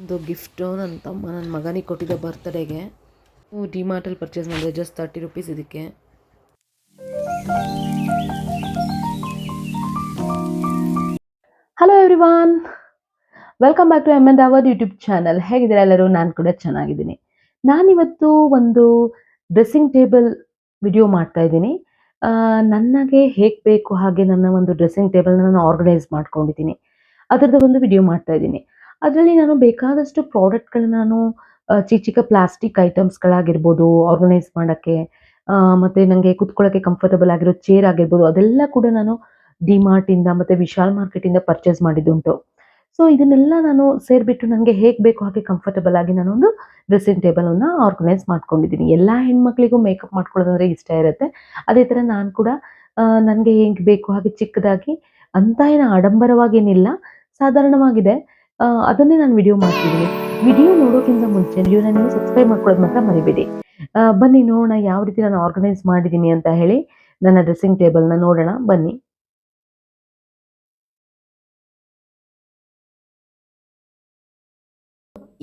ಒಂದು ಗಿಫ್ಟು ನನ್ನ ತಮ್ಮ, ನನ್ನ ಮಗನಿಗೆ ಕೊಟ್ಟಿದ್ದ ಬರ್ತ್ಡೇಗೆ ಡಿಮಾರ್ಟಲ್ಲಿ ಪರ್ಚೇಸ್ ಮಾಡಿದೆ ಜಸ್ಟ್ ತರ್ಟಿ ರುಪೀಸ್ ಇದಕ್ಕೆ. Hello everyone welcome back to M N Davar YouTube channel ಹೇಗಿದ್ದೀರಾ ಎಲ್ಲರೂ? ನಾನು ಕೂಡ ಚೆನ್ನಾಗಿದ್ದೀನಿ. ನಾನಿವತ್ತು ಒಂದು ಡ್ರೆಸ್ಸಿಂಗ್ ಟೇಬಲ್ ವಿಡಿಯೋ ಮಾಡ್ತಾ ಇದ್ದೀನಿ. ನನಗೆ ಹೇಗೆ ಬೇಕು ಹಾಗೆ ನನ್ನ ಒಂದು ಡ್ರೆಸ್ಸಿಂಗ್ ಟೇಬಲ್ನ ನಾನು ಆರ್ಗನೈಸ್ ಮಾಡ್ಕೊಂಡಿದ್ದೀನಿ. ಅದರದ್ದು ಒಂದು ವಿಡಿಯೋ ಮಾಡ್ತಾ ಇದ್ದೀನಿ. ಅದರಲ್ಲಿ ನಾನು ಬೇಕಾದಷ್ಟು ಪ್ರಾಡಕ್ಟ್ಗಳನ್ನ ನಾನು ಚಿಕ್ಕ ಚಿಕ್ಕ ಪ್ಲಾಸ್ಟಿಕ್ ಐಟಮ್ಸ್ಗಳಾಗಿರ್ಬೋದು, ಆರ್ಗನೈಸ್ ಮಾಡೋಕ್ಕೆ ಮತ್ತು ನನಗೆ ಕುತ್ಕೊಳ್ಳೋಕ್ಕೆ ಕಂಫರ್ಟಬಲ್ ಆಗಿರೋ ಚೇರ್ ಆಗಿರ್ಬೋದು, ಅದೆಲ್ಲ ಕೂಡ ನಾನು ಡಿಮಾರ್ಟಿಂದ ಮತ್ತು ವಿಶಾಲ್ ಮಾರ್ಕೆಟಿಂದ ಪರ್ಚೇಸ್ ಮಾಡಿದ್ದುಂಟು. ಸೊ, ಇದನ್ನೆಲ್ಲ ನಾನು ಸೇರಿಬಿಟ್ಟು ನನಗೆ ಹೇಗೆ ಬೇಕು ಹಾಗೆ ಕಂಫರ್ಟಬಲ್ ಆಗಿ ನಾನೊಂದು ಡ್ರೆಸ್ಸಿಂಗ್ ಟೇಬಲನ್ನು ಆರ್ಗನೈಸ್ ಮಾಡ್ಕೊಂಡಿದ್ದೀನಿ. ಎಲ್ಲ ಹೆಣ್ಮಕ್ಳಿಗೂ ಮೇಕಪ್ ಮಾಡ್ಕೊಳ್ಳೋದಂದ್ರೆ ಇಷ್ಟ ಇರುತ್ತೆ. ಅದೇ ಥರ ನಾನು ಕೂಡ ನನಗೆ ಹೆಂಗೆ ಬೇಕು ಹಾಗೆ ಚಿಕ್ಕದಾಗಿ ಅಂತ ಏನು ಆಡಂಬರವಾಗೇನಿಲ್ಲ, ಸಾಧಾರಣವಾಗಿದೆ. ಅದನ್ನೇ ನಾನು ವಿಡಿಯೋ ಮಾಡ್ತಿದ್ದೀನಿ. ವಿಡಿಯೋ ನೋಡೋಕ್ಕಿಂತ ಮುಂಚೆ ವಿಡಿಯೋನ ನೀವು ಸಬ್ಸ್ಕ್ರೈಬ್ ಮಾಡ್ಕೊಳ್ಳೋದು ಮಾತ್ರ ಮರಿಬೇಡಿ. ಬನ್ನಿ ನೋಡೋಣ ಯಾವ ರೀತಿ ನಾನು ಆರ್ಗನೈಸ್ ಮಾಡಿದ್ದೀನಿ ಅಂತ ಹೇಳಿ ನನ್ನ ಡ್ರೆಸ್ಸಿಂಗ್ ಟೇಬಲ್ನ ನೋಡೋಣ. ಬನ್ನಿ.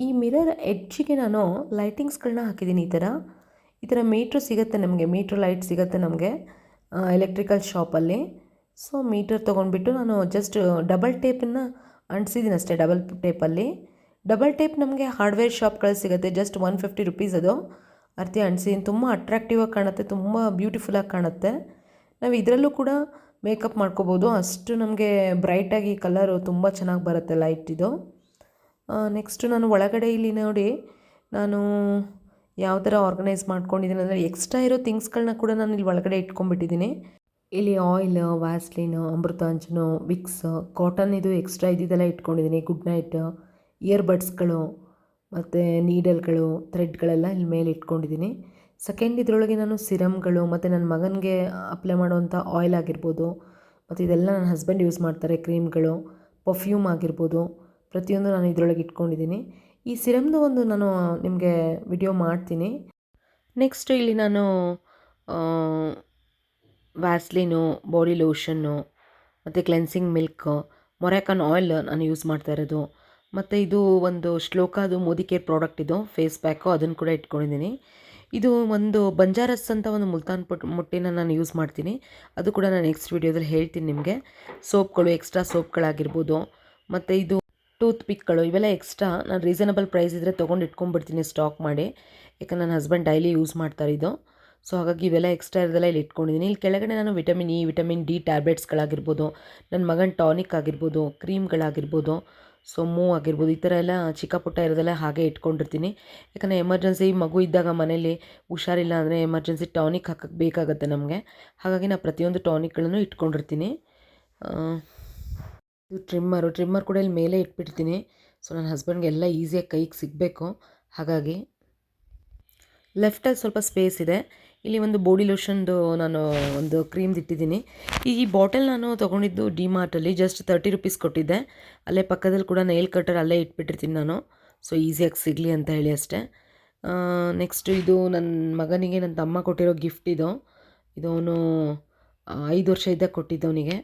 ಈ ಮಿರರ್ ಎಡ್ಜಿಗೆ ನಾನು ಲೈಟಿಂಗ್ಸ್ಗಳನ್ನ ಹಾಕಿದ್ದೀನಿ ಈ ಥರ ಈ ಥರ ಮೀಟ್ರ್ ಸಿಗುತ್ತೆ ನಮಗೆ ಮೀಟ್ರ್ ಲೈಟ್ ಸಿಗುತ್ತೆ ನಮಗೆ ಎಲೆಕ್ಟ್ರಿಕಲ್ ಶಾಪಲ್ಲಿ ಸೊ ಮೀಟರ್ ತೊಗೊಂಡ್ಬಿಟ್ಟು ನಾನು ಜಸ್ಟ್ ಡಬಲ್ ಟೇಪನ್ನು ಅಂಟಿಸಿದ್ದೀನಿ ಅಷ್ಟೇ ಡಬಲ್ ಟೇಪಲ್ಲಿ ಡಬಲ್ ಟೇಪ್ ನಮಗೆ ಹಾರ್ಡ್ವೇರ್ ಶಾಪ್ಗಳಲ್ಲಿ ಸಿಗುತ್ತೆ ಜಸ್ಟ್ ಒನ್ ಫಿಫ್ಟಿ ರುಪೀಸ್ ಅದು. ಅರ್ತಿ ಅಂಟಿಸಿದ್ದೀನಿ ತುಂಬ ಅಟ್ರಾಕ್ಟಿವ್ ಆಗಿ ಕಾಣುತ್ತೆ, ತುಂಬ ಬ್ಯೂಟಿಫುಲ್ಲಾಗಿ ಕಾಣುತ್ತೆ. ನಾವು ಇದರಲ್ಲೂ ಕೂಡ ಮೇಕಪ್ ಮಾಡ್ಕೋಬೋದು. ಅಷ್ಟು ನಮಗೆ ಬ್ರೈಟಾಗಿ ಕಲರು ತುಂಬ ಚೆನ್ನಾಗಿ ಬರುತ್ತೆ ಲೈಟ್ ಇದು. ನೆಕ್ಸ್ಟು ನಾನು ಒಳಗಡೆ ಇಲ್ಲಿ ನೋಡಿ, ನಾನು ಯಾವ ಥರ ಆರ್ಗನೈಸ್ ಮಾಡ್ಕೊಂಡಿದ್ದೀನಿ ಅಂದರೆ ಎಕ್ಸ್ಟ್ರಾ ಇರೋ ಥಿಂಗ್ಸ್ಗಳನ್ನ ಕೂಡ ನಾನು ಇಲ್ಲಿ ಒಳಗಡೆ ಇಟ್ಕೊಂಡ್ಬಿಟ್ಟಿದ್ದೀನಿ. ಇಲ್ಲಿ oil Vaseline Amrutanjan Vicks cotton ಇದು ಎಕ್ಸ್ಟ್ರಾ ಇದ್ದಿದ್ದೆಲ್ಲ ಇಟ್ಕೊಂಡಿದ್ದೀನಿ. ಗುಡ್ ನೈಟ್ ಇಯರ್ಬಡ್ಸ್ಗಳು ಮತ್ತು ನೀಡಲ್ಗಳು ಥ್ರೆಡ್ಗಳೆಲ್ಲ ಇಲ್ಲಿ ಮೇಲೆ ಇಟ್ಕೊಂಡಿದ್ದೀನಿ. ಸೆಕೆಂಡ್ ಇದರೊಳಗೆ ನಾನು ಸಿರಮ್ಗಳು ಮತ್ತು ನನ್ನ ಮಗನಿಗೆ ಅಪ್ಲೈ ಮಾಡುವಂಥ ಆಯಿಲ್ ಆಗಿರ್ಬೋದು, ಮತ್ತು ಇದೆಲ್ಲ ನನ್ನ ಹಸ್ಬೆಂಡ್ ಯೂಸ್ ಮಾಡ್ತಾರೆ ಕ್ರೀಮ್ಗಳು ಪರ್ಫ್ಯೂಮ್ ಆಗಿರ್ಬೋದು, ಪ್ರತಿಯೊಂದು ನಾನು ಇದರೊಳಗೆ ಇಟ್ಕೊಂಡಿದ್ದೀನಿ. ಈ ಸಿರಮ್ದು ಒಂದು ನಾನು ನಿಮಗೆ ವಿಡಿಯೋ ಮಾಡ್ತೀನಿ. ನೆಕ್ಸ್ಟ್ ಇಲ್ಲಿ ನಾನು ವ್ಯಾಸ್ಲಿನು, ಬಾಡಿ ಲೋಷನ್ನು, ಮತ್ತು ಕ್ಲೆನ್ಸಿಂಗ್ ಮಿಲ್ಕ್, ಮೊರೆಕಾನ್ ಆಯಿಲ್ ನಾನು ಯೂಸ್ ಮಾಡ್ತಾ ಇರೋದು. ಮತ್ತು ಇದು ಒಂದು ಶ್ಲೋಕಾದು ಮೋದಿ ಕೇರ್ ಪ್ರಾಡಕ್ಟ್ ಇದು, ಫೇಸ್ ಪ್ಯಾಕು, ಅದನ್ನು ಕೂಡ ಇಟ್ಕೊಂಡಿದ್ದೀನಿ. ಇದು ಒಂದು ಬಂಜಾರಸ್ ಅಂತ ಒಂದು ಮುಲ್ತಾನ್ ಪುಟ್, ಮುಟ್ಟಿನ ನಾನು ಯೂಸ್ ಮಾಡ್ತೀನಿ. ಅದು ಕೂಡ ನಾನು ನೆಕ್ಸ್ಟ್ ವೀಡಿಯೋದಲ್ಲಿ ಹೇಳ್ತೀನಿ ನಿಮಗೆ. ಸೋಪ್ಗಳು, ಎಕ್ಸ್ಟ್ರಾ ಸೋಪ್ಗಳಾಗಿರ್ಬೋದು, ಮತ್ತು ಇದು ಟೂತ್ ಪಿಕ್ಗಳು ಇವೆಲ್ಲ ಎಕ್ಸ್ಟ್ರಾ ನಾನು ರೀಸನಬಲ್ ಪ್ರೈಸ್ ಇದ್ದರೆ ತೊಗೊಂಡು ಇಟ್ಕೊಂಡ್ಬಿಡ್ತೀನಿ ಸ್ಟಾಕ್ ಮಾಡಿ. ಯಾಕಂದ್ರೆ ನನ್ನ ಹಸ್ಬೆಂಡ್ ಡೈಲಿ ಯೂಸ್ ಮಾಡ್ತಾರೆ ಇದು. ಸೊ ಹಾಗಾಗಿ ಇವೆಲ್ಲ ಎಕ್ಸ್ಟ್ರಾ ಇರೋದೆಲ್ಲ ಇಲ್ಲಿ ಇಟ್ಕೊಂಡಿದ್ದೀನಿ ಇಲ್ಲಿ ಕೆಳಗಡೆ ನಾನು ವಿಟಮಿನ್ ಇ ವಿಟಮಿನ್ ಡಿ ಟ್ಯಾಬ್ಲೆಟ್ಸ್ಗಳಾಗಿರ್ಬೋದು ನನ್ನ ಮಗನ ಟಾನಿಕ್ ಆಗಿರ್ಬೋದು ಕ್ರೀಮ್ಗಳಾಗಿರ್ಬೋದು ಸೊ ಮೂವ್ ಆಗಿರ್ಬೋದು, ಈ ಥರ ಎಲ್ಲ ಚಿಕ್ಕ ಪುಟ್ಟ ಇರೋದೆಲ್ಲ ಹಾಗೆ ಇಟ್ಕೊಂಡಿರ್ತೀನಿ. ಯಾಕಂದರೆ ಎಮರ್ಜೆನ್ಸಿ ಮಗು ಇದ್ದಾಗ ಮನೇಲಿ ಹುಷಾರಿಲ್ಲ ಅಂದರೆ ಎಮರ್ಜೆನ್ಸಿ ಟಾನಿಕ್ ಹಾಕಕ್ಕೆ ಬೇಕಾಗುತ್ತೆ ನಮಗೆ. ಹಾಗಾಗಿ ನಾನು ಪ್ರತಿಯೊಂದು ಟಾನಿಕ್ಗಳನ್ನು ಇಟ್ಕೊಂಡಿರ್ತೀನಿ. ಇದು ಟ್ರಿಮ್ಮರು ಟ್ರಿಮ್ಮರ್ ಕೂಡ ಇಲ್ಲಿ ಮೇಲೆ ಇಟ್ಬಿಡ್ತೀನಿ. ಸೊ ನನ್ನ ಹಸ್ಬೆಂಡ್ಗೆ ಎಲ್ಲ ಈಸಿಯಾಗಿ ಕೈಗೆ ಸಿಗಬೇಕು. ಹಾಗಾಗಿ ಲೆಫ್ಟಲ್ಲಿ ಸ್ವಲ್ಪ ಸ್ಪೇಸ್ ಇದೆ. ಇಲ್ಲಿ ಒಂದು ಬಾಡಿ ಲೋಷನ್ದು ನಾನು ಒಂದು ಕ್ರೀಮ್ದು ಇಟ್ಟಿದ್ದೀನಿ. ಈ ಬಾಟಲ್ ನಾನು ತೊಗೊಂಡಿದ್ದು ಡಿ ಮಾರ್ಟಲ್ಲಿ ಜಸ್ಟ್ ತರ್ಟಿ ರುಪೀಸ್ ಕೊಟ್ಟಿದ್ದೆ. ಅಲ್ಲೇ ಪಕ್ಕದಲ್ಲಿ ಕೂಡ ನೈಲ್ ಕಟರ್ ಅಲ್ಲೇ ಇಟ್ಬಿಟ್ಟಿರ್ತೀನಿ ನಾನು. ಸೊ ಈಸಿಯಾಗಿ ಸಿಗಲಿ ಅಂತ ಹೇಳಿ ಅಷ್ಟೇ. ನೆಕ್ಸ್ಟ್ ಇದು ನನ್ನ ಮಗನಿಗೆ ನನ್ನ ತಮ್ಮ ಕೊಟ್ಟಿರೋ ಗಿಫ್ಟ್ ಇದು. ಇದು ಅವನು ಐದು ವರ್ಷ ಇದ್ದಾಗ ಕೊಟ್ಟಿದ್ದ ಅವನಿಗೆ.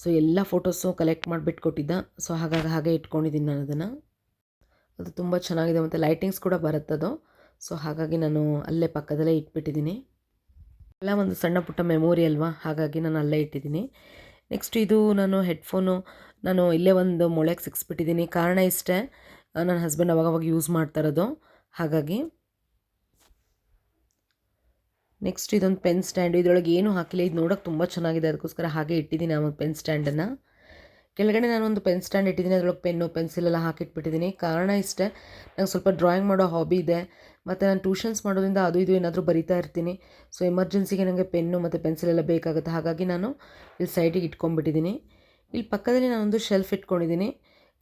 ಸೊ ಎಲ್ಲ ಫೋಟೋಸು ಕಲೆಕ್ಟ್ ಮಾಡಿಬಿಟ್ಟು ಕೊಟ್ಟಿದ್ದ. ಸೊ ಹಾಗಾಗಿ ಹಾಗೆ ಇಟ್ಕೊಂಡಿದ್ದೀನಿ ನಾನು ಅದನ್ನು. ಅದು ತುಂಬ ಚೆನ್ನಾಗಿದೆ ಮತ್ತು ಲೈಟಿಂಗ್ಸ್ ಕೂಡ ಬರುತ್ತದು. ಸೊ ಹಾಗಾಗಿ ನಾನು ಅಲ್ಲೇ ಪಕ್ಕದಲ್ಲೇ ಇಟ್ಬಿಟ್ಟಿದ್ದೀನಿ. ಎಲ್ಲ ಒಂದು ಸಣ್ಣ ಪುಟ್ಟ ಮೆಮೊರಿ ಅಲ್ವಾ? ಹಾಗಾಗಿ ನಾನು ಅಲ್ಲೇ ಇಟ್ಟಿದ್ದೀನಿ. ನೆಕ್ಸ್ಟ್ ಇದು ನಾನು ಹೆಡ್ಫೋನು ನಾನು ಇಲ್ಲೇ ಒಂದು ಮೊಳೆಗೆ ಸಿಕ್ಸ್ಬಿಟ್ಟಿದ್ದೀನಿ. ಕಾರಣ ಇಷ್ಟೇ ನನ್ನ ಹಸ್ಬೆಂಡ್ ಅವಾಗವಾಗ ಯೂಸ್ ಮಾಡ್ತಾ ಇರೋದು. ಹಾಗಾಗಿ ನೆಕ್ಸ್ಟ್ ಇದೊಂದು ಪೆನ್ ಸ್ಟ್ಯಾಂಡ್ ಇದರೊಳಗೆ ಏನೂ ಹಾಕಿಲ್ಲ. ಇದು ನೋಡೋಕೆ ತುಂಬ ಚೆನ್ನಾಗಿದೆ. ಅದಕ್ಕೋಸ್ಕರ ಹಾಗೆ ಇಟ್ಟಿದ್ದೀನಿ ಆ ಒಂದು ಪೆನ್ ಸ್ಟ್ಯಾಂಡನ್ನು ಕೆಳಗಡೆ ಒಂದು ಪೆನ್ ಸ್ಟ್ಯಾಂಡ್ ಇಟ್ಟಿದ್ದೀನಿ. ಅದರೊಳಗೆ ಪೆನ್ನು ಪೆನ್ಸಿಲೆಲ್ಲ ಹಾಕಿಟ್ಬಿಟ್ಟಿದ್ದೀನಿ. ಕಾರಣ ಇಷ್ಟೇ, ನಂಗೆ ಸ್ವಲ್ಪ ಡ್ರಾಯಿಂಗ್ ಮಾಡೋ ಹಾಬಿ ಇದೆ. ಮತ್ತು ನಾನು ಟ್ಯೂಷನ್ಸ್ ಮಾಡೋದ್ರಿಂದ ಅದು ಇದು ಏನಾದರೂ ಬರಿತಾ ಇರ್ತೀನಿ. ಸೊ ಎಮರ್ಜೆನ್ಸಿಗೆ ನನಗೆ ಪೆನ್ನು ಮತ್ತು ಪೆನ್ಸಿಲೆಲ್ಲ ಬೇಕಾಗುತ್ತೆ. ಹಾಗಾಗಿ ನಾನು ಇಲ್ಲಿ ಸೈಡಿಗೆ ಇಟ್ಕೊಂಡ್ಬಿಟ್ಟಿದ್ದೀನಿ. ಇಲ್ಲಿ ಪಕ್ಕದಲ್ಲಿ ನಾನೊಂದು ಶೆಲ್ಫ್ ಇಟ್ಕೊಂಡಿದ್ದೀನಿ.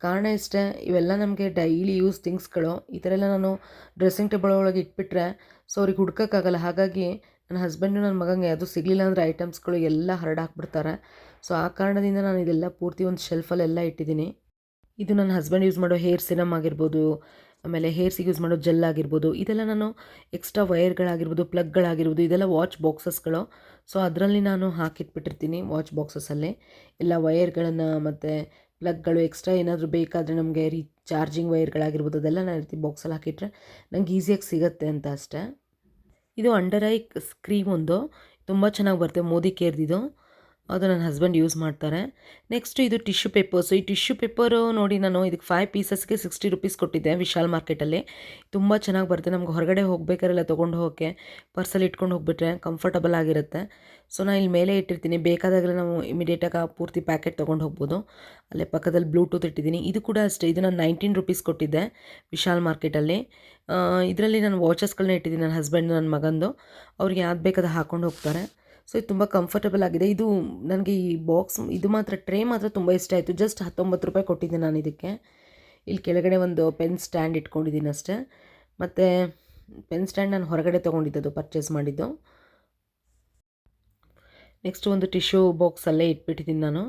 ಕಾರಣ ಇಷ್ಟೇ, ಇವೆಲ್ಲ ನಮಗೆ ಡೈಲಿ ಯೂಸ್ ಥಿಂಗ್ಸ್ಗಳು ಈ ಥರ ಎಲ್ಲ ನಾನು ಡ್ರೆಸ್ಸಿಂಗ್ ಟೇಬಲ್ ಒಳಗೆ ಇಟ್ಬಿಟ್ರೆ ಸೊ ಅವ್ರಿಗೆ ಹುಡ್ಕೋಕ್ಕಾಗಲ್ಲ. ಹಾಗಾಗಿ ನನ್ನ ಹಸ್ಬೆಂಡು ನನ್ನ ಮಗಂಗೆ ಅದು ಸಿಗಲಿಲ್ಲ ಅಂದರೆ ಐಟಮ್ಸ್ಗಳು ಎಲ್ಲ ಹರಡಾಕ್ಬಿಡ್ತಾರೆ ಸೊ ಆ ಕಾರಣದಿಂದ ನಾನು ಇದೆಲ್ಲ ಪೂರ್ತಿ ಒಂದು ಶೆಲ್ಫಲ್ಲೆಲ್ಲ ಇಟ್ಟಿದ್ದೀನಿ. ಇದು ನನ್ನ ಹಸ್ಬೆಂಡ್ ಯೂಸ್ ಮಾಡೋ ಹೇರ್ ಸಿರಮ್ ಆಗಿರ್ಬೋದು ಆಮೇಲೆ ಹೇರ್ಸಿಗೆ ಯೂಸ್ ಮಾಡೋ ಜೆಲ್ ಆಗಿರ್ಬೋದು, ಇದೆಲ್ಲ ನಾನು ಎಕ್ಸ್ಟ್ರಾ ವೈರ್ಗಳಾಗಿರ್ಬೋದು ಪ್ಲಗ್ಗಳಾಗಿರ್ಬೋದು ಇದೆಲ್ಲ ವಾಚ್ ಬಾಕ್ಸಸ್ಗಳು ಸೊ ಅದರಲ್ಲಿ ನಾನು ಹಾಕಿಟ್ಬಿಟ್ಟಿರ್ತೀನಿ ವಾಚ್ ಬಾಕ್ಸಸಲ್ಲಿ ಎಲ್ಲ ವೈರ್ಗಳನ್ನು ಮತ್ತು ಪ್ಲಗ್ಗಳು ಎಕ್ಸ್ಟ್ರಾ ಏನಾದರೂ ಬೇಕಾದರೆ ನಮಗೆ ರೀ ಚಾರ್ಜಿಂಗ್ ವೈರ್ಗಳಾಗಿರ್ಬೋದು ಅದೆಲ್ಲ ನಾನು ರೀತಿ ಬಾಕ್ಸಲ್ಲಿ ಹಾಕಿಟ್ರೆ ನಂಗೆ ಈಸಿಯಾಗಿ ಸಿಗುತ್ತೆ ಅಂತ ಅಷ್ಟೇ. ಇದು ಅಂಡರ್ ಐ ಸ್ಕ್ರೀಮ್ ಒಂದು. ತುಂಬ ಚೆನ್ನಾಗಿ ಬರುತ್ತೆ, ಮೋದಿ ಕೇರ್ದಿದು. ಅದು ನನ್ನ ಹಸ್ಬೆಂಡ್ ಯೂಸ್ ಮಾಡ್ತಾರೆ. ನೆಕ್ಸ್ಟ್ ಇದು ಟಿಶ್ಯೂ ಪೇಪರ್ಸು ಈ ಟಿಶ್ಯೂ ಪೇಪರು ನೋಡಿ ನಾನು ಇದಕ್ಕೆ ಫೈವ್ ಪೀಸಸ್ಗೆ ಸಿಕ್ಸ್ಟಿ ರುಪೀಸ್ ಕೊಟ್ಟಿದ್ದೆ ವಿಶಾಲ್ ಮಾರ್ಕೆಟಲ್ಲಿ ತುಂಬ ಚೆನ್ನಾಗಿ ಬರುತ್ತೆ. ನಮ್ಗೆ ಹೊರಗಡೆ ಹೋಗ್ಬೇಕಾರೆಲ್ಲ ತೊಗೊಂಡು ಹೋಗೋಕ್ಕೆ ಪರ್ಸಲ್ಲಿ ಇಟ್ಕೊಂಡು ಹೋಗ್ಬಿಟ್ರೆ ಕಂಫರ್ಟಬಲ್ ಆಗಿರುತ್ತೆ. ಸೊ ನಾನು ಇಲ್ಲಿ ಮೇಲೆ ಇಟ್ಟಿರ್ತೀನಿ. ಬೇಕಾದಾಗಲೇ ನಾವು ಇಮಿಡಿಯೇಟಾಗಿ ಆ ಪೂರ್ತಿ ಪ್ಯಾಕೆಟ್ ತೊಗೊಂಡು ಹೋಗ್ಬೋದು. ಅಲ್ಲೇ ಪಕ್ಕದಲ್ಲಿ ಬ್ಲೂಟೂತ್ ಇಟ್ಟಿದ್ದೀನಿ. ಇದು ಕೂಡ ಅಷ್ಟೇ. ಇದು ನಾನು ನೈನ್ಟೀನ್ ರುಪೀಸ್ ಕೊಟ್ಟಿದ್ದೆ ವಿಶಾಲ್ ಮಾರ್ಕೆಟಲ್ಲಿ ಇದರಲ್ಲಿ ನಾನು ವಾಚಸ್ಗಳನ್ನ ಇಟ್ಟಿದ್ದೀನಿ. ನನ್ನ ಹಸ್ಬೆಂಡ್ ನನ್ನ ಮಗಂದು. ಅವ್ರಿಗೆ ಯಾವ್ದು ಬೇಕಾದ ಹಾಕ್ಕೊಂಡು ಹೋಗ್ತಾರೆ. ಸೊ ಇದು ತುಂಬ ಕಂಫರ್ಟಬಲ್ ಆಗಿದೆ. ಇದು ನನಗೆ ಈ ಬಾಕ್ಸ್ ಇದು ಮಾತ್ರ ಟ್ರೇ ಮಾತ್ರ ತುಂಬ ಇಷ್ಟ ಆಯಿತು. ಜಸ್ಟ್ ಹತ್ತೊಂಬತ್ತು ರೂಪಾಯಿ ಕೊಟ್ಟಿದ್ದೆ ನಾನು ಇದಕ್ಕೆ. ಇಲ್ಲಿ ಕೆಳಗಡೆ ಒಂದು ಪೆನ್ ಸ್ಟ್ಯಾಂಡ್ ಇಟ್ಕೊಂಡಿದ್ದೀನಿ ಅಷ್ಟೇ. ಮತ್ತು ಪೆನ್ ಸ್ಟ್ಯಾಂಡ್ ನಾನು ಹೊರಗಡೆ ತೊಗೊಂಡಿದ್ದದು ಪರ್ಚೇಸ್ ಮಾಡಿದ್ದು. ನೆಕ್ಸ್ಟ್ ಒಂದು ಟಿಶ್ಯೂ ಬಾಕ್ಸಲ್ಲೇ ಇಟ್ಬಿಟ್ಟಿದ್ದೀನಿ ನಾನು.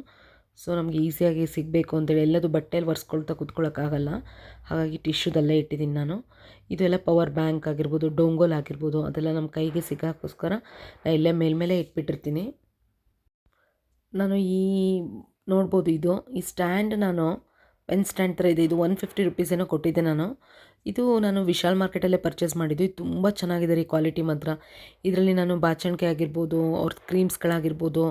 ಸೊ ನಮಗೆ ಈಸಿಯಾಗಿ ಸಿಗಬೇಕು ಅಂತೇಳಿ ಎಲ್ಲದು ಬಟ್ಟೆಯಲ್ಲಿ ಒರೆಸ್ಕೊಳ್ತಾ ಕೂತ್ಕೊಳ್ಳೋಕ್ಕಾಗಲ್ಲ ಹಾಗಾಗಿ ಟಿಶ್ಯೂದಲ್ಲೇ ಇಟ್ಟಿದ್ದೀನಿ ನಾನು. ಇದೆಲ್ಲ ಪವರ್ ಬ್ಯಾಂಕ್ ಆಗಿರ್ಬೋದು ಡೊಂಗೋಲ್ ಆಗಿರ್ಬೋದು, ಅದೆಲ್ಲ ನಮ್ಮ ಕೈಗೆ ಸಿಗೋಕ್ಕೋಸ್ಕರ ನಾನು ಇಲ್ಲೇ ಮೇಲ್ಮೇಲೆ ಇಟ್ಬಿಟ್ಟಿರ್ತೀನಿ. ನಾನು ಈ, ನೋಡ್ಬೋದು ಇದು, ಈ ಸ್ಟ್ಯಾಂಡ್ ನಾನು ಪೆನ್ ಸ್ಟ್ಯಾಂಡ್ ಥರ ಇದೆ. ಇದು ಒನ್ ಫಿಫ್ಟಿ ರುಪೀಸ್ ಏನೋ ಕೊಟ್ಟಿದ್ದೆ ನಾನು. ಇದು ನಾನು ವಿಶಾಲ್ ಮಾರ್ಕೆಟಲ್ಲೇ ಪರ್ಚೇಸ್ ಮಾಡಿದ್ದು. ಇದು ತುಂಬ ಚೆನ್ನಾಗಿದೆ ರೀ ಕ್ವಾಲಿಟಿ ಮಾತ್ರ. ಇದರಲ್ಲಿ ನಾನು ಬಾಚಣಿಕೆ ಆಗಿರ್ಬೋದು ಅವ್ರ ಕ್ರೀಮ್ಸ್ಗಳಾಗಿರ್ಬೋದು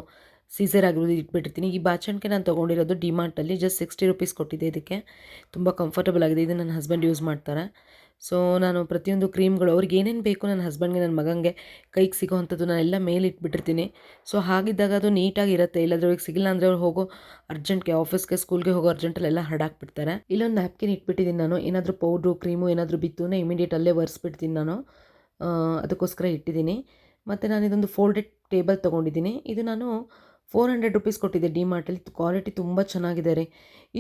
ಸೀಸರ್ ಆಗಿರೋದು ಇಟ್ಬಿಟ್ಟಿರ್ತೀನಿ. ಈ ಬಾಚಣಿಕೆ ನಾನು ತೊಗೊಂಡಿರೋದು ಡಿಮಾರ್ಟಲ್ಲಿ ಜಸ್ಟ್ ಸಿಕ್ಸ್ಟಿ ರುಪೀಸ್ ಕೊಟ್ಟಿದ್ದೆ ಇದಕ್ಕೆ. ತುಂಬ ಕಂಫರ್ಟಬಲ್ ಆಗಿದೆ. ಇದು ನನ್ನ ಹಸ್ಬೆಂಡ್ ಯೂಸ್ ಮಾಡ್ತಾರೆ. ಸೊ ನಾನು ಪ್ರತಿಯೊಂದು ಕ್ರೀಮ್ಗಳು ಅವ್ರಿಗೆ ಏನೇನು ಬೇಕು ನನ್ನ ಹಸ್ಬೆಂಡ್ಗೆ ನನ್ನ ಮಗನಿಗೆ ಕೈಗೆ ಸಿಗೋ ಅಂಥದ್ದು ನಾನೆಲ್ಲ ಮೇಲೆ ಇಟ್ಬಿಟ್ಟಿರ್ತೀನಿ. ಸೊ ಹಾಗಿದ್ದಾಗ ಅದು ನೀಟಾಗಿ ಇರುತ್ತೆ. ಇಲ್ಲಾಂದ್ರೆ ಅವ್ರಿಗೆ ಸಿಗಿಲ್ಲ ಅಂದರೆ ಅವ್ರು ಹೋಗೋ ಅರ್ಜೆಂಟ್ಗೆ ಆಫೀಸ್ಗೆ ಸ್ಕೂಲ್ಗೆ ಹೋಗೋ ಅರ್ಜೆಂಟಲ್ಲೆಲ್ಲ ಹಾಡಾಕ್ಬಿಡ್ತಾರೆ. ಇಲ್ಲೊಂದು ನ್ಯಾಪ್ಕಿನ್ ಇಟ್ಬಿಟ್ಟಿದ್ದೀನಿ ನಾನು. ಏನಾದರೂ ಪೌಡ್ರು ಕ್ರೀಮು ಏನಾದರೂ ಬಿತ್ತು ಇಮಿಡಿಯೇಟ್ ಅಲ್ಲೇ ಒರೆಸ್ಬಿಡ್ತೀನಿ ನಾನು. ಅದಕ್ಕೋಸ್ಕರ ಇಟ್ಟಿದ್ದೀನಿ. ಮತ್ತು ನಾನು ಇದೊಂದು ಫೋಲ್ಡೆಡ್ ಟೇಬಲ್ ತೊಗೊಂಡಿದ್ದೀನಿ. ಇದು ನಾನು ಫೋರ್ ಹಂಡ್ರೆಡ್ ರುಪೀಸ್ ಕೊಟ್ಟಿದ್ದೆ ಡಿಮಾರ್ಟಲ್ಲಿ ಕ್ವಾಲಿಟಿ ತುಂಬ ಚೆನ್ನಾಗಿದೆ ರೀ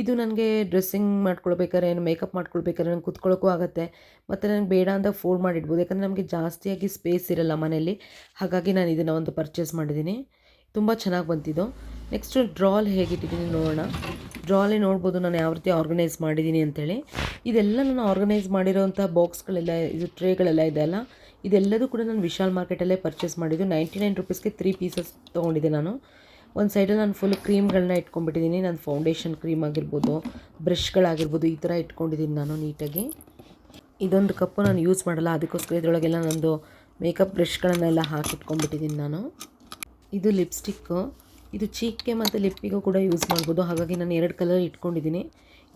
ಇದು ನನಗೆ ಡ್ರೆಸ್ಸಿಂಗ್ ಮಾಡ್ಕೊಳ್ಬೇಕಾದ್ರೆ, ಏನು ಮೇಕಪ್ ಮಾಡ್ಕೊಳ್ಬೇಕಾದ್ರೆ ನಂಗೆ ಕುತ್ಕೊಳ್ಳೋಕ್ಕೂ ಆಗುತ್ತೆ. ಮತ್ತು ನನಗೆ ಬೇಡ ಅಂತ ಫೋಲ್ಡ್ ಮಾಡಿಡ್ಬೋದು. ಯಾಕಂದರೆ ನಮಗೆ ಜಾಸ್ತಿಯಾಗಿ ಸ್ಪೇಸ್ ಇರಲ್ಲ ಮನೆಯಲ್ಲಿ. ಹಾಗಾಗಿ ನಾನು ಇದನ್ನು ಒಂದು ಪರ್ಚೇಸ್ ಮಾಡಿದ್ದೀನಿ. ತುಂಬ ಚೆನ್ನಾಗಿ ಬಂತಿದ್ದು ನೆಕ್ಸ್ಟು ಡ್ರಾಲ್ ಹೇಗಿಟ್ಟಿದ್ದೀನಿ ನೋಡೋಣ. ಡ್ರಾಲೇ ನೋಡ್ಬೋದು ನಾನು ಯಾವ ರೀತಿ ಆರ್ಗನೈಸ್ ಮಾಡಿದ್ದೀನಿ ಅಂತೇಳಿ. ಇದೆಲ್ಲ ನಾನು ಆರ್ಗನೈಸ್ ಮಾಡಿರೋಂಥ ಬಾಕ್ಸ್ಗಳೆಲ್ಲ, ಇದು ಟ್ರೇಗಳೆಲ್ಲ ಇದೆ ಅಲ್ಲ. ಇದೆಲ್ಲದೂ ಕೂಡ ನಾನು ವಿಶಾಲ್ ಮಾರ್ಕೆಟಲ್ಲೇ ಪರ್ಚೇಸ್ ಮಾಡಿದ್ದು. ನೈಂಟಿ ನೈನ್ ರುಪೀಸ್ಗೆ ತ್ರೀ ಪೀಸಸ್ ತೊಗೊಂಡಿದ್ದೆ ನಾನು. ಒಂದು ಸೈಡು ನಾನು ಫುಲ್ ಕ್ರೀಮ್ಗಳನ್ನ ಇಟ್ಕೊಂಡ್ಬಿಟ್ಟಿದ್ದೀನಿ ನಾನು ಫೌಂಡೇಶನ್ ಕ್ರೀಮ್ ಆಗಿರ್ಬೋದು, ಬ್ರಷ್ಗಳಾಗಿರ್ಬೋದು, ಈ ಥರ ಇಟ್ಕೊಂಡಿದ್ದೀನಿ ನಾನು ನೀಟಾಗಿ. ಇದೊಂದು ಕಪ್ಪು ನಾನು ಯೂಸ್ ಮಾಡಲ್ಲ, ಅದಕ್ಕೋಸ್ಕರ ಇದರೊಳಗೆಲ್ಲ ನಂದು ಮೇಕಪ್ ಬ್ರಷ್ಗಳನ್ನೆಲ್ಲ ಹಾಕಿಟ್ಕೊಂಡ್ಬಿಟ್ಟಿದ್ದೀನಿ ನಾನು. ಇದು ಲಿಪ್ಸ್ಟಿಕ್ಕು ಇದು ಚೀಕ್ಗೆ ಮತ್ತು ಲಿಪ್ಪಿಗೂ ಕೂಡ ಯೂಸ್ ಮಾಡ್ಬೋದು. ಹಾಗಾಗಿ ನಾನು ಎರಡು ಕಲರ್ ಇಟ್ಕೊಂಡಿದ್ದೀನಿ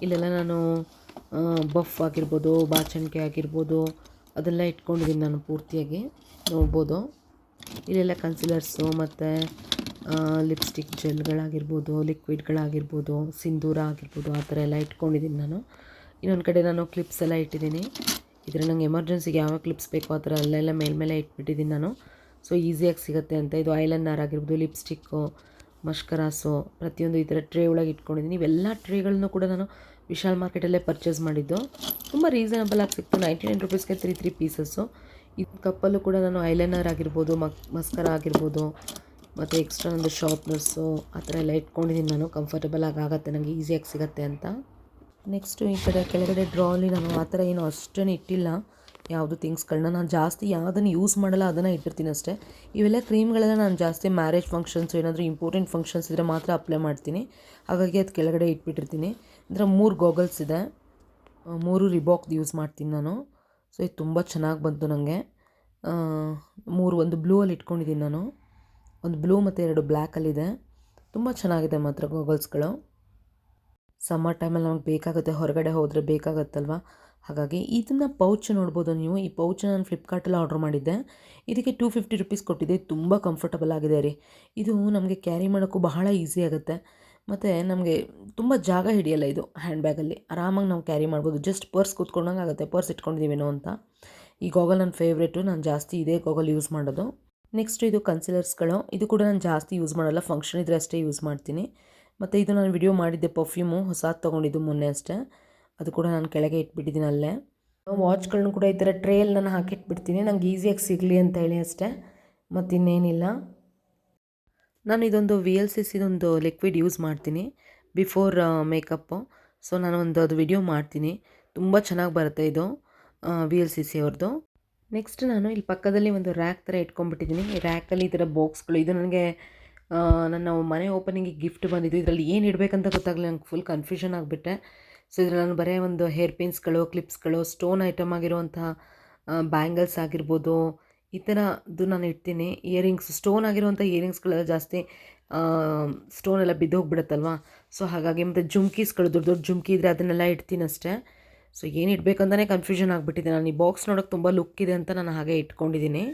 ಇಲ್ಲೆಲ್ಲ ನಾನು ಬಫ್ ಆಗಿರ್ಬೋದು, ಬಾಚಣಿಕೆ ಆಗಿರ್ಬೋದು, ಅದೆಲ್ಲ ಇಟ್ಕೊಂಡಿದ್ದೀನಿ ನಾನು ಪೂರ್ತಿಯಾಗಿ. ನೋಡ್ಬೋದು. ಇಲ್ಲೆಲ್ಲ ಕನ್ಸಿಲರ್ಸು ಮತ್ತು ಲಿಪ್ಸ್ಟಿಕ್ ಜೆಲ್ಗಳಾಗಿರ್ಬೋದು ಲಿಕ್ವಿಡ್ಗಳಾಗಿರ್ಬೋದು ಸಿಂಧೂರ ಆಗಿರ್ಬೋದು, ಆ ಥರ ಎಲ್ಲ ಇಟ್ಕೊಂಡಿದ್ದೀನಿ ನಾನು. ಇನ್ನೊಂದು ಕಡೆ ನಾನು ಕ್ಲಿಪ್ಸ್ ಎಲ್ಲ ಇಟ್ಟಿದ್ದೀನಿ. ಇದರ ನಂಗೆ ಎಮರ್ಜೆನ್ಸಿಗೆ ಯಾವ ಕ್ಲಿಪ್ಸ್ ಬೇಕೋ ಆ ಥರ ಅಲ್ಲೆಲ್ಲ ಮೇಲ್ಮೇಲೆ ಇಟ್ಬಿಟ್ಟಿದ್ದೀನಿ ನಾನು. ಸೊ ಈಸಿಯಾಗಿ ಸಿಗುತ್ತೆ ಅಂತ. ಇದು ಐಲೈನರ್ ಆಗಿರ್ಬೋದು ಲಿಪ್ಸ್ಟಿಕ್ಕು ಮಷ್ಕರಾಸು, ಪ್ರತಿಯೊಂದು ಈ ಥರ ಟ್ರೇ ಒಳಗೆ ಇಟ್ಕೊಂಡಿದ್ದೀನಿ. ಇವೆಲ್ಲ ಟ್ರೇಗಳನ್ನು ಕೂಡ ನಾನು ವಿಶಾಲ್ ಮಾರ್ಕೆಟಲ್ಲೇ ಪರ್ಚೇಸ್ ಮಾಡಿದ್ದು. ತುಂಬ ರೀಸನಬಲ್ ಆಗಿ ಸಿಕ್ತು ನೈಂಟಿ ನೈನ್ ರುಪೀಸ್ಗೆ ತ್ರೀ ತ್ರೀ ಪೀಸಸ್ಸು ಈ ಕಪ್ಪಲ್ಲೂ ಕೂಡ ನಾನು ಐಲೈನರ್ ಆಗಿರ್ಬೋದು, ಮಕ್, ಮಸ್ಕರ ಆಗಿರ್ಬೋದು ಮತ್ತು ಎಕ್ಸ್ಟ್ರಾ ಒಂದು ಶಾರ್ಪ್ನರ್ಸು ಆ ಥರ ಎಲ್ಲ ಇಟ್ಕೊಂಡಿದ್ದೀನಿ ನಾನು. ಕಂಫರ್ಟಬಲ್ ಆಗಿ ಆಗುತ್ತೆ ನನಗೆ ಈಸಿಯಾಗಿ ಸಿಗುತ್ತೆ ಅಂತ. ನೆಕ್ಸ್ಟು ಈ ಕಡೆ ಕೆಳಗಡೆ ಡ್ರಾಲಿ ನಾನು ಆ ಥರ ಏನು ಅಷ್ಟೇನು ಇಟ್ಟಿಲ್ಲ. ಯಾವುದು ಥಿಂಗ್ಸ್ಗಳನ್ನ ನಾನು ಜಾಸ್ತಿ ಯಾವುದನ್ನು ಯೂಸ್ ಮಾಡಲ್ಲ, ಅದನ್ನು ಇಟ್ಟಿರ್ತೀನಿ ಅಷ್ಟೇ. ಇವೆಲ್ಲ ಕ್ರೀಮ್ಗಳೆಲ್ಲ ನಾನು ಜಾಸ್ತಿ ಮ್ಯಾರೇಜ್ ಫಂಕ್ಷನ್ಸು ಏನಾದರೂ ಇಂಪಾರ್ಟೆಂಟ್ ಫಂಕ್ಷನ್ಸ್ ಇದ್ದರೆ ಮಾತ್ರ ಅಪ್ಲೈ ಮಾಡ್ತೀನಿ. ಹಾಗಾಗಿ ಅದು ಕೆಳಗಡೆ ಇಟ್ಬಿಟ್ಟಿರ್ತೀನಿ. ಅಂದರೆ ಮೂರು ಗೋಗಲ್ಸ್ ಇದೆ. ಮೂರು ರಿಬಾಕ್ದು ಯೂಸ್ ಮಾಡ್ತೀನಿ ನಾನು. ಸೊ ಇದು ತುಂಬ ಚೆನ್ನಾಗಿ ಬಂತು ನನಗೆ ಮೂರು, ಒಂದು ಬ್ಲೂ ಅಲ್ಲಿ ಇಟ್ಕೊಂಡಿದ್ದೀನಿ ನಾನು. ಒಂದು ಬ್ಲೂ ಮತ್ತು ಎರಡು ಬ್ಲ್ಯಾಕಲ್ಲಿದೆ ತುಂಬ ಚೆನ್ನಾಗಿದೆ ಮಾತ್ರ ಗೋಗಲ್ಸ್ಗಳು ಸಮ್ಮರ್ ಟೈಮಲ್ಲಿ ನಮಗೆ ಬೇಕಾಗುತ್ತೆ, ಹೊರಗಡೆ ಹೋದರೆ ಬೇಕಾಗತ್ತಲ್ವ? ಹಾಗಾಗಿ ಇದನ್ನು ಪೌಚ್ ನೋಡ್ಬೋದು ನೀವು. ಈ ಪೌಚ್ ನಾನು ಫ್ಲಿಪ್ಕಾರ್ಟಲ್ಲಿ ಆರ್ಡ್ರ್ ಮಾಡಿದ್ದೆ. ಇದಕ್ಕೆ ಟೂ ಫಿಫ್ಟಿ ರುಪೀಸ್ ಕೊಟ್ಟಿದ್ದೆ. ತುಂಬ ಕಂಫರ್ಟಬಲ್ ಆಗಿದೆ ರೀ. ಇದು ನಮಗೆ ಕ್ಯಾರಿ ಮಾಡೋಕ್ಕೂ ಬಹಳ ಈಸಿ ಆಗುತ್ತೆ. ಮತ್ತು ನಮಗೆ ತುಂಬ ಜಾಗ ಹಿಡಿಯಲ್ಲ ಇದು ಹ್ಯಾಂಡ್ ಬ್ಯಾಗಲ್ಲಿ ಆರಾಮಾಗಿ ನಾವು ಕ್ಯಾರಿ ಮಾಡ್ಬೋದು. ಜಸ್ಟ್ ಪರ್ಸ್ ಕೂತ್ಕೊಂಡಂಗೆ ಆಗುತ್ತೆ. ಪರ್ಸ್ ಇಟ್ಕೊಂಡಿದ್ದೀವೇನೋ ಅಂತ. ಈ ಗೋಗಲ್ ನನ್ನ ಫೇವ್ರೇಟು ನಾನು ಜಾಸ್ತಿ ಇದೇ ಗೋಗಲ್ ಯೂಸ್ ಮಾಡೋದು. ನೆಕ್ಸ್ಟ್ ಇದು ಕನ್ಸಿಲರ್ಸ್ಗಳು ಇದು ಕೂಡ ನಾನು ಜಾಸ್ತಿ ಯೂಸ್ ಮಾಡಲ್ಲ. ಫಂಕ್ಷನ್ ಇದ್ರೆ ಅಷ್ಟೇ ಯೂಸ್ ಮಾಡ್ತೀನಿ. ಮತ್ತು ಇದು ನಾನು ವಿಡಿಯೋ ಮಾಡಿದ್ದೆ ಪರ್ಫ್ಯೂಮು ಹೊಸಾದು ತೊಗೊಂಡಿದ್ದು ಮೊನ್ನೆ ಅಷ್ಟೇ. ಅದು ಕೂಡ ನಾನು ಕೆಳಗೆ ಇಟ್ಬಿಟ್ಟಿದ್ದೀನಿ ಅಲ್ಲೇ. ವಾಚ್ಗಳನ್ನು ಕೂಡ ಈ ಥರ ಟ್ರೇಲ್ ನಾನು ಹಾಕಿಟ್ಬಿಡ್ತೀನಿ ನಂಗೆ ಈಸಿಯಾಗಿ ಸಿಗಲಿ ಅಂತ ಹೇಳಿ ಅಷ್ಟೇ. ಮತ್ತಿನ್ನೇನಿಲ್ಲ. ನಾನು ಇದೊಂದು ವಿ ಎಲ್ ಸಿ ಸಿದೊಂದು ಲಿಕ್ವಿಡ್ ಯೂಸ್ ಮಾಡ್ತೀನಿ. ಬಿಫೋರ್ ಮೇಕಪ್ಪು ಸೊ ನಾನು ಒಂದು ಅದು ವಿಡಿಯೋ ಮಾಡ್ತೀನಿ. ತುಂಬ ಚೆನ್ನಾಗಿ ಬರುತ್ತೆ ಇದು ವಿ ಎಲ್ ಸಿ ಸಿ ಅವ್ರದ್ದು ನೆಕ್ಸ್ಟ್ ನಾನು ಇಲ್ಲಿ ಪಕ್ಕದಲ್ಲಿ ಒಂದು ರ್ಯಾಕ್ ಥರ ಇಟ್ಕೊಂಡ್ಬಿಟ್ಟಿದ್ದೀನಿ. ರ್ಯಾಕಲ್ಲಿ ಈ ಥರ ಬಾಕ್ಸ್ಗಳು ಇದು ನನಗೆ ನನ್ನ ಮನೆ ಓಪನಿಂಗಿಗೆ ಗಿಫ್ಟ್ ಬಂದಿದ್ದು. ಇದರಲ್ಲಿ ಏನು ಇಡಬೇಕಂತ ಗೊತ್ತಾಗಲಿ ನಂಗೆ ಫುಲ್ ಕನ್ಫ್ಯೂಷನ್ ಆಗಿಬಿಟ್ಟೆ. ಸೊ ಇದರಲ್ಲಿ ನಾನು ಬರೀ ಒಂದು ಹೇರ್ ಪಿನ್ಸ್ಗಳು ಕ್ಲಿಪ್ಸ್ಗಳು ಸ್ಟೋನ್ ಐಟಮ್ ಆಗಿರುವಂಥ ಬ್ಯಾಂಗಲ್ಸ್ ಆಗಿರ್ಬೋದು. ಈ ಥರದ್ದು ನಾನು ಇಡ್ತೀನಿ. ಇಯರಿಂಗ್ಸ್ ಸ್ಟೋನ್ ಆಗಿರುವಂಥ ಇಯರಿಂಗ್ಸ್ಗಳೆಲ್ಲ ಜಾಸ್ತಿ ಸ್ಟೋನ್ ಎಲ್ಲ ಬಿದ್ದೋಗ್ಬಿಡುತ್ತಲ್ವ? ಸೊ ಹಾಗಾಗಿ ಮತ್ತು ಜುಮ್ಕೀಸ್ಗಳು, ದೊಡ್ಡ ದೊಡ್ಡ ಜುಮ್ಕಿ ಇದ್ದರೆ ಅದನ್ನೆಲ್ಲ ಇಡ್ತೀನಿ ಅಷ್ಟೇ ಸೊ ಏನು ಇಡಬೇಕಂತಲೇ ಕನ್ಫ್ಯೂಷನ್ ಆಗಿಬಿಟ್ಟಿದೆ. ನಾನು ಈ ಬಾಕ್ಸ್ ನೋಡೋಕೆ ತುಂಬ ಲುಕ್ ಇದೆ ಅಂತ ನಾನು ಹಾಗೆ ಇಟ್ಕೊಂಡಿದ್ದೀನಿ.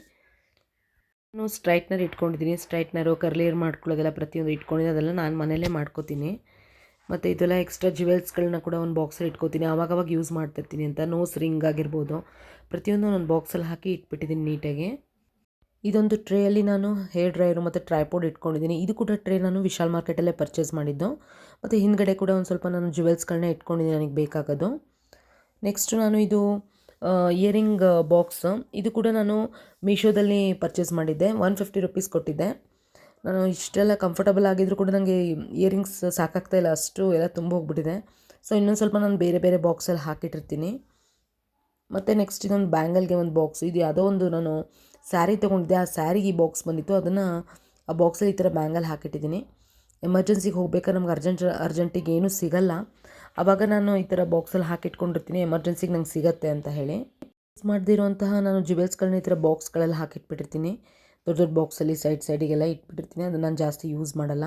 ನಾನು ಸ್ಟ್ರೈಟ್ನರ್ ಇಟ್ಕೊಂಡಿದ್ದೀನಿ. ಸ್ಟ್ರೈಟ್ನರು ಕರ್ಲಿಯರ್ ಮಾಡ್ಕೊಳ್ಳೋದೆಲ್ಲ ಪ್ರತಿಯೊಂದು ಇಟ್ಕೊಂಡಿದ್ದೆ ಅದೆಲ್ಲ ನಾನು ಮನೆಯಲ್ಲೇ ಮಾಡ್ಕೋತೀನಿ. ಮತ್ತು ಇದೆಲ್ಲ ಎಕ್ಸ್ಟ್ರಾ ಜ್ಯುವೆಲ್ಸ್ಗಳನ್ನ ಕೂಡ ಒಂದು ಬಾಕ್ಸಲ್ಲಿ ಇಟ್ಕೋತೀನಿ. ಆವಾಗವಾಗ ಯೂಸ್ ಮಾಡ್ತಿರ್ತೀನಿ ಅಂತ. ನೋಸ್ ರಿಂಗ್ ಆಗಿರ್ಬೋದು. ಪ್ರತಿಯೊಂದು ಒಂದು ಬಾಕ್ಸಲ್ಲಿ ಹಾಕಿ ಇಟ್ಬಿಟ್ಟಿದ್ದೀನಿ ನೀಟಾಗಿ. ಇದೊಂದು ಟ್ರೇಯಲ್ಲಿ ನಾನು ಹೇರ್ ಡ್ರೈಯರು ಮತ್ತು ಟ್ರೈಪೋಡ್ ಇಟ್ಕೊಂಡಿದ್ದೀನಿ. ಇದು ಕೂಡ ಟ್ರೇ ನಾನು ವಿಶಾಲ್ ಮಾರ್ಕೆಟಲ್ಲೇ ಪರ್ಚೇಸ್ ಮಾಡಿದ್ದು. ಮತ್ತು ಹಿಂದ್ಗಡೆ ಕೂಡ ಒಂದು ಸ್ವಲ್ಪ ನಾನು ಜ್ಯುವೆಲ್ಸ್ಗಳನ್ನ ಇಟ್ಕೊಂಡಿದ್ದೀನಿ. ನನಗೆ ಬೇಕಾಗೋದು. ನೆಕ್ಸ್ಟು ನಾನು ಇದು ಇಯರಿಂಗ್ ಬಾಕ್ಸ್ ಇದು ಕೂಡ ನಾನು ಮೀಶೋದಲ್ಲಿ ಪರ್ಚೇಸ್ ಮಾಡಿದ್ದೆ. ಒನ್ ಫಿಫ್ಟಿ ರುಪೀಸ್ ಕೊಟ್ಟಿದ್ದೆ. ನಾನು ಇಷ್ಟೆಲ್ಲ ಕಂಫರ್ಟಬಲ್ ಆಗಿದ್ದರೂ ಕೂಡ ನನಗೆ ಇಯರಿಂಗ್ಸ್ ಸಾಕಾಗ್ತಾ ಇಲ್ಲ. ಅಷ್ಟು ಎಲ್ಲ ತುಂಬ ಹೋಗ್ಬಿಟ್ಟಿದೆ ಸೊ ಇನ್ನೊಂದು ಸ್ವಲ್ಪ ನಾನು ಬೇರೆ ಬೇರೆ ಬಾಕ್ಸಲ್ಲಿ ಹಾಕಿಟ್ಟಿರ್ತೀನಿ. ಮತ್ತು ನೆಕ್ಸ್ಟ್ ಇದೊಂದು ಬ್ಯಾಂಗಲ್ಗೆ ಒಂದು ಬಾಕ್ಸ್ ಇದು ಯಾವುದೋ ಒಂದು ನಾನು ಸ್ಯಾರಿ ತೊಗೊಂಡಿದ್ದೆ. ಆ ಸ್ಯಾರಿಗೆ ಈ ಬಾಕ್ಸ್ ಬಂದಿತ್ತು. ಅದನ್ನು ಆ ಬಾಕ್ಸಲ್ಲಿ ಈ ಥರ ಬ್ಯಾಂಗಲ್ ಹಾಕಿಟ್ಟಿದ್ದೀನಿ. ಎಮರ್ಜೆನ್ಸಿಗೆ ಹೋಗ್ಬೇಕಾದ್ರೆ ನಮ್ಗೆ ಅರ್ಜೆಂಟ್ ಅರ್ಜೆಂಟಿಗೆ ಏನೂ ಸಿಗಲ್ಲ. ಆವಾಗ ನಾನು ಈ ಥರ ಬಾಕ್ಸಲ್ಲಿ ಹಾಕಿಟ್ಕೊಂಡಿರ್ತೀನಿ ಎಮರ್ಜೆನ್ಸಿಗೆ ನಂಗೆ ಸಿಗತ್ತೆ ಅಂತ ಹೇಳಿ. ಯೂಸ್ ಮಾಡದಿರುವಂತಹ ನಾನು ಜುವೆಲ್ಸ್ಗಳನ್ನ ಈ ಥರ ಬಾಕ್ಸ್ಗಳಲ್ಲಿ ಹಾಕಿಟ್ಬಿಟ್ಟಿರ್ತೀನಿ. ದೊಡ್ಡ ದೊಡ್ಡ ಬಾಕ್ಸಲ್ಲಿ ಸೈಡ್ ಸೈಡಿಗೆಲ್ಲ ಇಟ್ಬಿಟ್ಟಿರ್ತೀನಿ, ಅದನ್ನು ನಾನು ಜಾಸ್ತಿ ಯೂಸ್ ಮಾಡಲ್ಲ.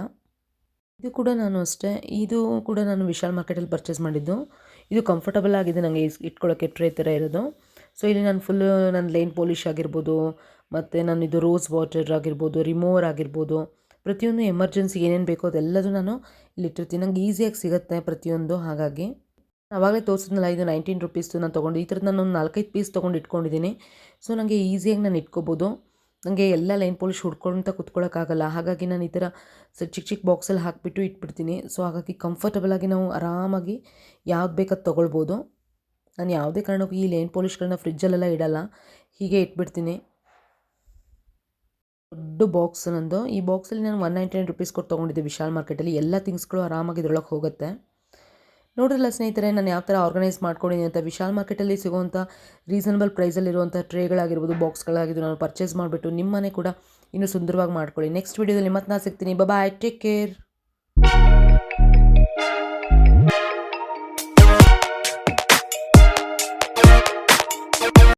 ಇದು ಕೂಡ ನಾನು ಅಷ್ಟೇ, ಇದು ಕೂಡ ನಾನು ವಿಶಾಲ್ ಮಾರ್ಕೆಟಲ್ಲಿ ಪರ್ಚೇಸ್ ಮಾಡಿದ್ದು. ಇದು ಕಂಫರ್ಟಬಲ್ ಆಗಿದೆ ನನಗೆ ಇಟ್ಕೊಳ್ಳೋಕೆ ಇಟ್ಕೊಳ್ಳೋಕ್ಕೆ ಟ್ರೇ ಥರ ಇರೋದು. ಸೊ ಇಲ್ಲಿ ನಾನು ಫುಲ್ಲು ನನ್ನ ಲೈನ್ ಪಾಲಿಷ್ ಆಗಿರ್ಬೋದು, ಮತ್ತು ನಾನು ಇದು ರೋಸ್ ವಾಟರ್ ಆಗಿರ್ಬೋದು ರಿಮೂವರ್ ಆಗಿರ್ಬೋದು ಪ್ರತಿಯೊಂದು ಎಮರ್ಜೆನ್ಸಿಗೆ ಏನೇನು ಬೇಕೋ ಅದೆಲ್ಲದೂ ನಾನು ಇಲ್ಲಿಟ್ಟಿರ್ತೀನಿ ನಂಗೆ ಈಸಿಯಾಗಿ ಸಿಗುತ್ತೆ ಪ್ರತಿಯೊಂದು, ಹಾಗಾಗಿ. ಆವಾಗಲೇ ತೋರಿಸಿದ್ನಲ್ಲ, ಇದು ನೈನ್ಟೀನ್ ರುಪೀಸ್ದು ನಾನು ತೊಗೊಂಡು, ಈ ಥರದ್ದು ನಾನು ಒಂದು ನಾಲ್ಕೈದು ಪೀಸ್ ತೊಗೊಂಡು ಇಟ್ಕೊಂಡಿದ್ದೀನಿ. ಸೊ ನನಗೆ ಈಸಿಯಾಗಿ ನಾನು ಇಟ್ಕೋಬೋದು. ನನಗೆ ಎಲ್ಲ ಲೈನ್ ಪಾಲಿಶ್ ಹುಡ್ಕೊಳ್ತಾ ಕುತ್ಕೊಳ್ಳೋಕ್ಕಾಗಲ್ಲ ಹಾಗಾಗಿ ನಾನು ಈ ಥರ ಚಿಕ್ಕ ಚಿಕ್ಕ ಬಾಕ್ಸಲ್ಲಿ ಹಾಕಿಬಿಟ್ಟು ಇಟ್ಬಿಡ್ತೀನಿ. ಸೊ ಹಾಗಾಗಿ ಕಂಫರ್ಟಬಲಾಗಿ ನಾವು ಆರಾಮಾಗಿ ಯಾವ್ದು ಬೇಕಾದ ತೊಗೊಳ್ಬೋದು. ನಾನು ಯಾವುದೇ ಕಾರಣಕ್ಕೂ ಈ ಲೈನ್ ಪಾಲಿಶ್ಗಳನ್ನ ಫ್ರಿಜ್ಜಲ್ಲೆಲ್ಲ ಇಡಲ್ಲ. ಹೀಗೆ ಇಟ್ಬಿಡ್ತೀನಿ. ದೊಡ್ಡ ಬಾಕ್ಸ್ ನಂದು. ಈ ಬಾಕ್ಸಲ್ಲಿ ನಾನು ಒನ್ ನೈಂಟಿ ನೈನ್ ರುಪೀಸ್ ಕೊಟ್ಟು ತೊಗೊಂಡಿದ್ದೆ ವಿಶಾಲ್ ಮಾರ್ಕೆಟಲ್ಲಿ ಎಲ್ಲ ಥಿಂಗ್ಸ್ಗಳು ಆರಾಮಾಗಿ ಇದ್ರೊಳಗೆ ಹೋಗುತ್ತೆ. ನೋಡಿರಲ್ಲ ಸ್ನೇಹಿತರೆ, ನಾನು ಯಾವ ಥರ ಆರ್ಗನೈಸ್ ಮಾಡ್ಕೊಂಡಿದ್ದೀನಿ ಅಂತ, ವಿಶಾಲ್ ಮಾರ್ಕೆಟಲ್ಲಿ ಸಿಗುವಂಥ ರೀಸನಬಲ್ ಪ್ರೈಸಲ್ಲಿರುವಂಥ ಟ್ರೇಗಳಾಗಿರ್ಬೋದು ಬಾಕ್ಸ್ಗಳಾಗಿದ್ದು ನಾನು ಪರ್ಚೇಸ್ ಮಾಡಿಬಿಟ್ಟು ನಿಮ್ಮನೆ ಕೂಡ ಇನ್ನೂ ಸುಂದರವಾಗಿ ಮಾಡ್ಕೊಳ್ಳಿ. ನೆಕ್ಸ್ಟ್ ವೀಡಿಯೋದಲ್ಲಿ ಮತ್ತೆ ನಾನು ಸಿಗ್ತೀನಿ. Bye take care